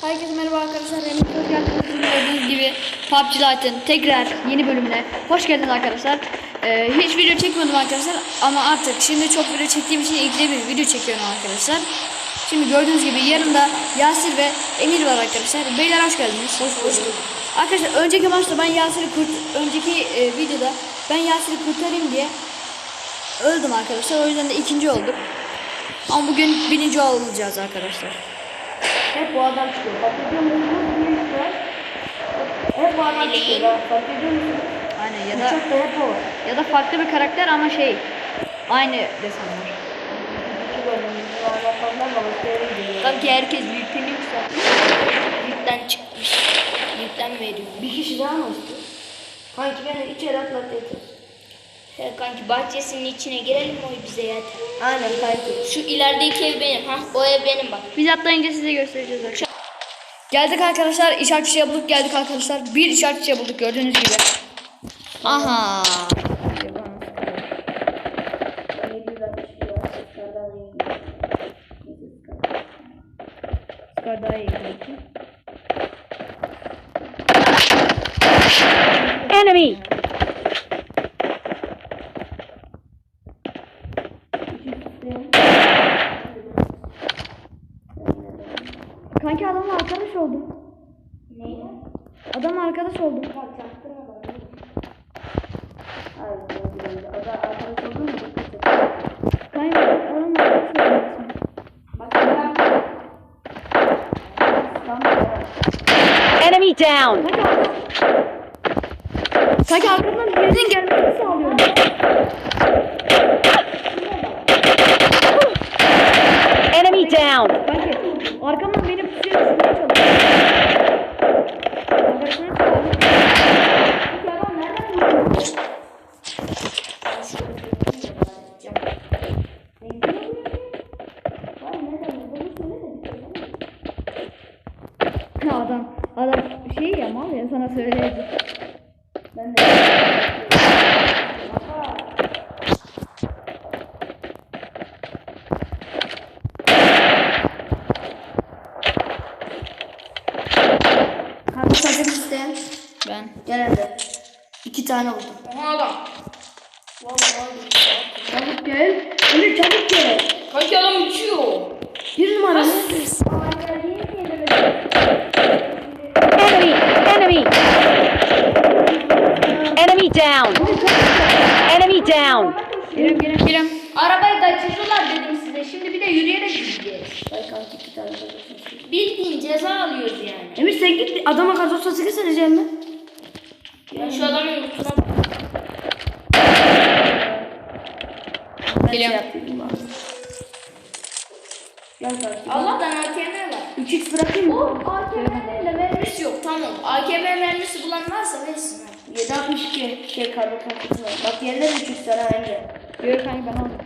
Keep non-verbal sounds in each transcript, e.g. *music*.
Herkese merhaba arkadaşlar. Benim hoş geldiniz. Gördüğünüz gibi PUBG Lite'ın tekrar yeni bölümüne hoş geldiniz arkadaşlar. Ee, hiç video çekmedim arkadaşlar ama artık şimdi çok video çektiğim için ilgili bir video çekiyorum arkadaşlar. Şimdi gördüğünüz gibi yanımda Yasir ve Emir var arkadaşlar. Beyler hoş geldiniz. Hoş bulduk. Arkadaşlar önceki maçta ben Yasir'i kurt önceki e, videoda ben Yasir'i kurtarayım diye öldüm arkadaşlar. O yüzden de ikinci olduk. Ama bugün birinci olacağız arkadaşlar. Hep bu adam çıkıyor. Fark ediyor musunuz? Var. Hep bu adam çıkıyor. Bak, Fark ediyor musunuz? Aynen ya da Uçakta hep o var. ya da farklı bir karakter ama şey aynı desen var. İki bölümümüzün anlatanlar bana söyleyeyim. Sanki herkes yükünü yükseltmiş. Yükten çıkmış. Yükten veriyor. Bir kişi daha mı istiyor? Kanki beni içeri atlat yeter. He kanki bahçesinin içine girelim oy bize yeter. Aynen kanki. Şu ilerideki ev benim. Ha o ev benim bak. Biz atlayınca size göstereceğiz arkadaşlar. Geldik arkadaşlar işaret fişeği bulduk geldik arkadaşlar. Bir işaret fişeği bulduk gördüğünüz gibi. Aha. Daha iyi. Enemy! Kanki adamla arkadaş oldum. Neyle? Adamla arkadaş oldum. Kanki adamla arkadaş oldum. Enemy down! Kanki arkamdan birinin gelmesini sağlıyorum. Enemy down! Kanki arkamdan beni pusuya düşürmeye çalışıyor. Arkadaşına çağırdım. Kanki adam nereden vuruyor? Adam, adam şey ya mal ya sana söyleyecek. Ben de. Ben. Gel hadi. İki tane oldu. Aha adam. Çabuk gel. Emir çabuk gel. Kanki adam uçuyor. Bir numara. Enemy! Enemy! Enemy down! Enemy down! Girem girem girem. Arabayı kaçırdılar dedim size. Şimdi bir de yürüyerek gideceğiz. Ay kanka iki tane oldu. Bildiğin ceza alıyoruz yani. Emir sen git adama gazoz sosu getireceğim mi? Ben şu Geliyorum. Gel kanka. Allah'tan AKM var. 3x bırakayım O mı? AKM'lerle mermisi yok tamam. AKM mermisi bulan varsa versin. ha. 762 şey kargo paketi var. Bak yerine de 3x sana aynı. Yürü kanki ben aldım.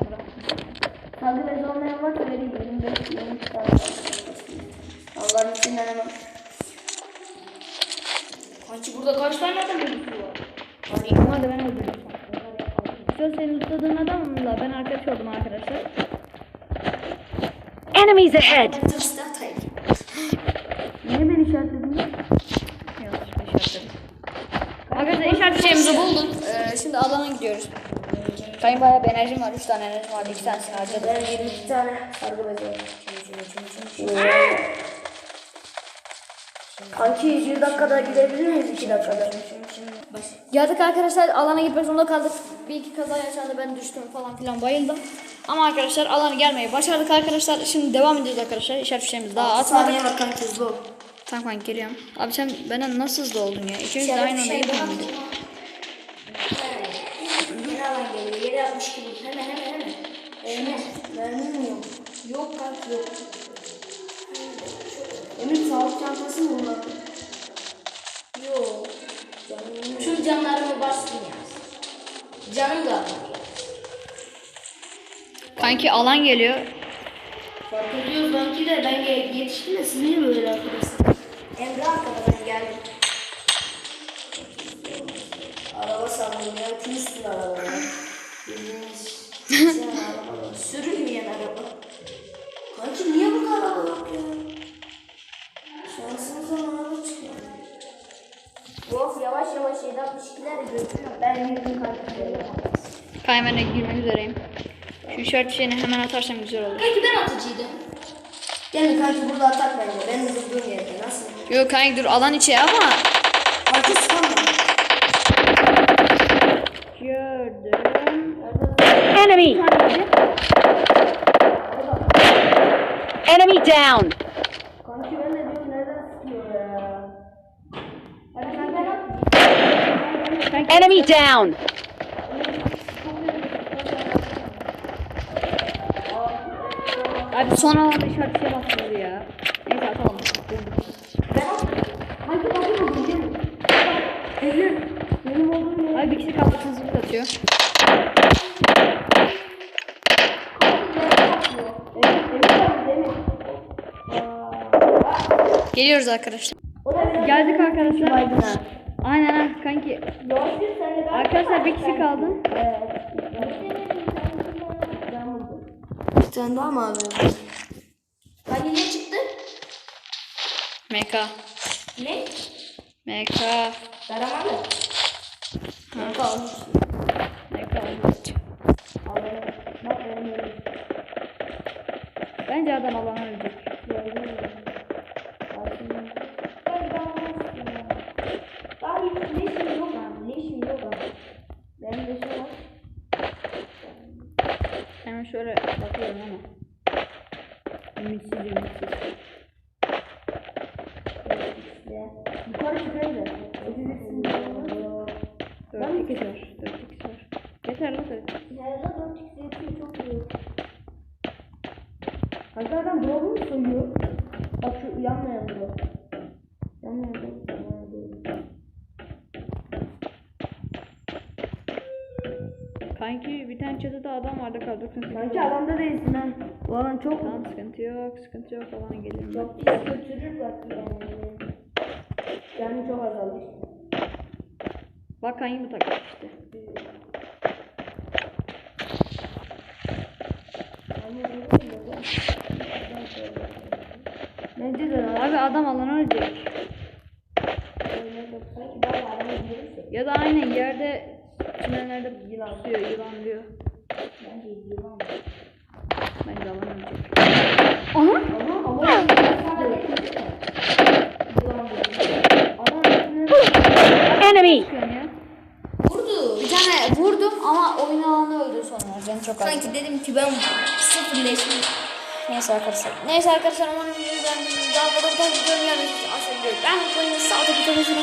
Kanka bez olmayan varsa vereyim. 25 23 tane. Allah'ın içinden hemen. Kanki burada kaç tane adam yürütüyor? Ama da ben öldürdüm. Şu senin tutadığın adamla ben arkadaş oldum arkadaşlar. Enemies ahead! Niye beni işaretledin? Yanlış bir işaretledim. Arkadaşlar işaret fişeğimizi bulduk. Ee, şimdi alana gidiyoruz. Benim bayağı bir enerjim var. 3 tane enerjim vardı. 2 tanesini harcadım. Ben 22 tane var. Kanki 1 dakikada gidebilir miyiz 2 dakikada? Geldik arkadaşlar alana gitmek zorunda kaldık. Bir iki kaza yaşandı ben düştüm falan filan bayıldım. Ama arkadaşlar alana gelmeyi başardık arkadaşlar. Şimdi devam ediyoruz arkadaşlar. İşaret fişeğimizi daha atmadık. Saniye var kanki hızlı ol. Tamam kanka geliyorum. Abi sen benden nasıl hızlı oldun ya? İkimiz de aynı anda. Yeni alan geliyor. Yeri atmış gibi. Hemen hemen hemen. Emir, mermin mi yok? Yok kanki yok. Emir sağlık çantası mı bunlar? Yok. Tüm canlarımı bastım ya. Canım da. Kanki alan geliyor. Fark ediyoruz kanki de ben yetiştim de siz niye böyle arkadaşsınız? Emre arkada ben geldim. Araba sandım ya, kim üstün araba ya? Bildiğiniz *laughs* arabalar. Sürünmeyen araba. Kanki niye bu kadar araba yok ya? Ben kardeşim. Kaymana girmek üzereyim. Şu işaret şeyini hemen atarsam güzel olur. Belki ben atıcıydım. Gelin kanki burada atak bence. Benim durduğum yerde. Nasıl? Yok kanka dur alan içi ama. Kanki sıkamam. Gördüm. Enemy! Enemy down! Kanki ben de diyorum nereden sıkıyor ya? Hadi kanki ben at. Enemy down! Abi son alanda işaret şey bastırdı ya. Neyse atalım. Ben bakın oldum gelin. Eylül. Benim olduğum yer. Abi bir kişi kaldı hızlı atıyor. Geliyoruz arkadaşlar. Geldik arkadaşlar. Aynen ha kanki. Arkadaşlar bir kişi kaldı. Bir tane daha mı abi? Hani ne çıktı? MK. Ne? MK. Karaman mı? MK olmuş. Bence adam alana ölecek. Daha hiç leşim yok abi. Leşim yok abi. Benim leşim var. Hemen şöyle bakıyorum ama. Ümitsiz ümitsiz. Yukarı çıkıyor da. Dört iki var. Dört iki var. Yeter lan dört. Nerede 4 x yetiyor çok iyi. Kanka adam drone mu soyuyor? Bak şu yanmayan drone. Yanmayan drone. Kanki bir tane çatıda adam vardı kaldırsın. Kanki alanda değilsin ha. Bu alan çok Tamam sıkıntı yok sıkıntı yok alana gelirim ben. çok pis götürür bak yani. Yani çok azaldı. Bak kanki bu taktik işte. Bence de lan. Abi adam alana ölecek. Ya da aynen yerde tünellerde yılan diyor yılan diyor. Bence yılan. Bence alan ölecek. Aha. Yılan Adam üstüne Enemy! Vurdu. Bir tane vurdum ama oyun alanı öldü sonra. Canı çok. Sanki dedim ki ben sıfır leşim. Neyse arkadaşlar. Neyse arkadaşlar umarım beğendiniz. Daha fazla gelmesi için aşağıya Ben bu oyunu sağda bir tanesine